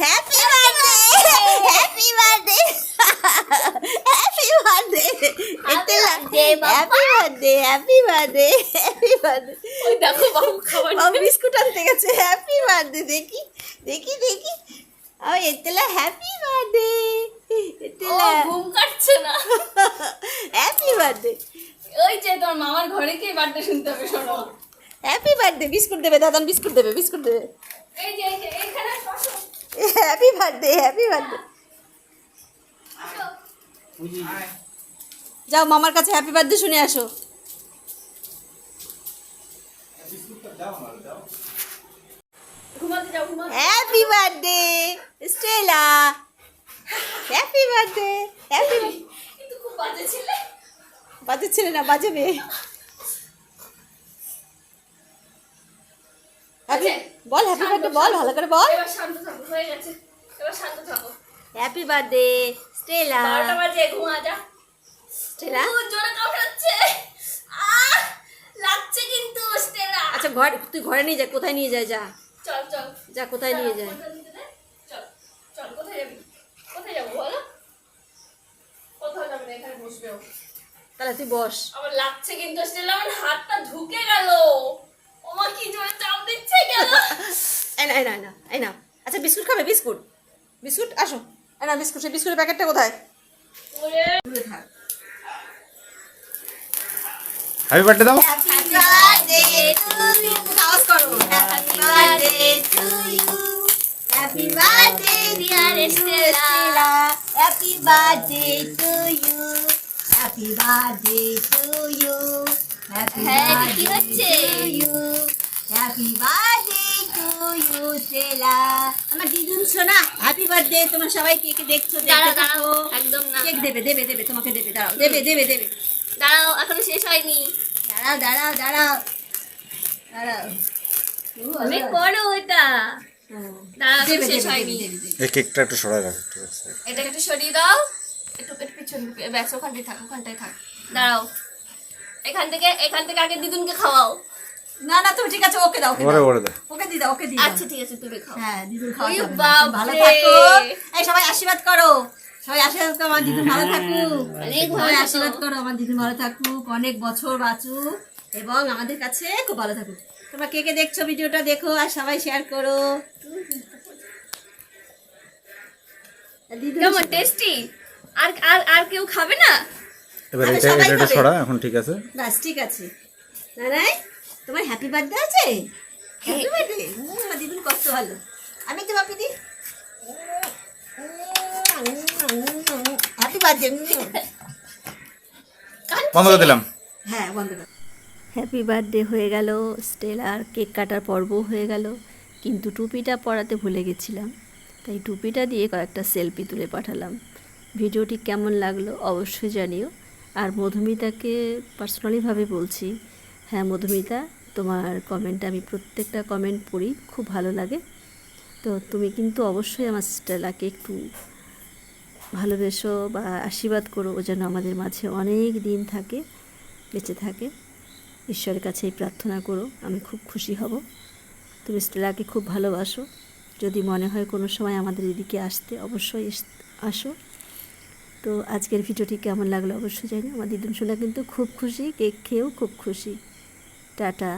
Happy birthday happy birthday happy birthday birthday, বাবা। Happy birthday happy birthday happy birthday ওই দেখো বাবু খাবার বাবু biscuit আনতে গেছে। হ্যাপি বার্থডে দেখি দেখি দেখি। ও এতেলা হ্যাপি বার্থডে এতেলা ঘুম কাটছে না। হ্যাপি বার্থডে ওই যে তোর মামার ঘরে গিয়ে বার্থডে শুনতে হবে শোনো। হ্যাপি বার্থডে বিস্কুট দেবে দাদান বিস্কুট দেবে বিস্কুট দেবে। এই যে এই যে। হ্যাপি বার্থডে হ্যাপি বার্থডে যাও, মামার কাছে হ্যাপি বার্থডে শুনে আসো। Happy birthday Stella happy birthday happy বাজে ছিলে না বাজাবে হ্যাপি বল হ্যাপি বার্থডে বল, ভালো করে বল। হয়ে গেছে। এবার শান্ত থাকো। হ্যাপি বার্থডে স্টেলা বারোটা বাজে ঘুমা যা স্টেলা জোরে কামড়াচ্ছে লাগছে কিন্তু স্টেলা আচ্ছা ঘর তুই ঘরে নিয়ে যা কোথায় নিয়ে যায় যা। চল চল। যা কোথায় নিয়ে যায়? চল চল কোথায় যাবি? কোথায় যাব বলো? কোথাও যাবে না এখানে বসবে ও। তাহলে তুই বস। আমার লাগছে কিন্তু স্টেলা আমার হাতটা ঢুকে গেল। ওমা কি জোরে চাপ দিচ্ছে না এই না এই না এই না। আচ্ছা বিস্কুট খাবে বিস্কুট? বিস্কুট আসো। না বিস্কুট সেই বিস্কুটের প্যাকেটটা কোথায়? হ্যাপি বার্থডে দাও। হ্যাপি বার্থডে টু ইউ আওয়াজ করো। Happy birthday to you happy birthday dear Stella happy birthday to you happy birthday to you happy কি হচ্ছে? You happy birthday to you Stella আমার দিদুন শোনা হ্যাপি বার্থডে তোমার সবাই কে কে দেখছ দাঁড়াও দেখতে দাঁড়াও থাকো। একদম না। কেক দেবে দেবে দেবে তোমাকে দেবে দাঁড়াও দেবে দেবে দেবে। দাঁড়াও এখনও শেষ হয়নি। দাঁড়াও দাঁড়াও দাঁড়াও। দাঁড়াও। অনেক বড় ওটা। দাঁড়াও দেবে, এখনও শেষ দেবে, হয়নি। দেবে, দেবে, দেবে। এই কেকটা একটু সরাই রাখো ঠিক আছে। এটাকে একটু সরিয়ে দাও। একটু একটু পিছন ব্যাস ওখানটায় থাক ওখানটায় থাক। দাঁড়াও। এখান থেকে এখান থেকে আগে দিদুনকে খাওয়াও। না না তুমি ঠিক আছে ওকে দাও ওকে ওরে দাও। ওকে দি। দাও ওকে দি আচ্ছা ঠিক আছে তুমি খাও। হ্যাঁ যাবে ভালো থাকো। এই সবাই আশীর্বাদ করো। সবাই আশীর্বাদ করো আমার ভালো থাকুক। অনেক ভালো আশীর্বাদ করো আমার ভালো থাকুক। অনেক বছর বাঁচুক এবং আমাদের কাছে খুব ভালো থাকুক। তোমরা কে কে দেখছ ভিডিওটা দেখো আর সবাই শেয়ার করো। কেমন টেস্টি আর আর আর কেউ খাবে না? এবার এটা সবাই এটা খাবে। সরা এখন ঠিক আছে। বাস ঠিক আছে। নারাই তোমার হ্যাপি বার্থডে আছে? হ্যাপি বার্থডে আমার দিদুন কষ্ট ভালো। আমি একটু বাপি দি হ্যাপি বার্থডে বন্ধ করে দিলাম। হ্যাঁ বন্ধ কর হ্যাপি বার্থডে হয়ে গেল। স্টেলার কেক কাটার পর্ব হয়ে গেল। কিন্তু টুপিটা পরাতে ভুলে গেছিলাম। তাই টুপিটা দিয়ে কয়েকটা সেলফি তুলে পাঠালাম। ভিডিওটি কেমন লাগল অবশ্যই জানিও। আর মধুমিতাকে পার্সোনালিভাবে বলছি। হ্যাঁ মধুমিতা তোমার কমেন্ট আমি প্রত্যেকটা কমেন্ট পড়ি, খুব ভালো লাগে। তো তুমি কিন্তু অবশ্যই আমার স্টেলাকে একটু ভালোবেসো বা আশীর্বাদ করো, ও যেন আমাদের মাঝে অনেক দিন থাকে, বেঁচে থাকে। ঈশ্বরের কাছে প্রার্থনা করো, আমি খুব খুশি হব। তুমি স্টেলাকে খুব ভালোবাসো। যদি মনে হয় কোনো সময় আমাদের এদিকে আসতে, অবশ্যই আসো। তো আজকের ভিডিওটি কেমন লাগল অবশ্যই জানি আমার দিদুন কিন্তু খুব খুশি, কেক খেয়েও খুব খুশি। টাটা।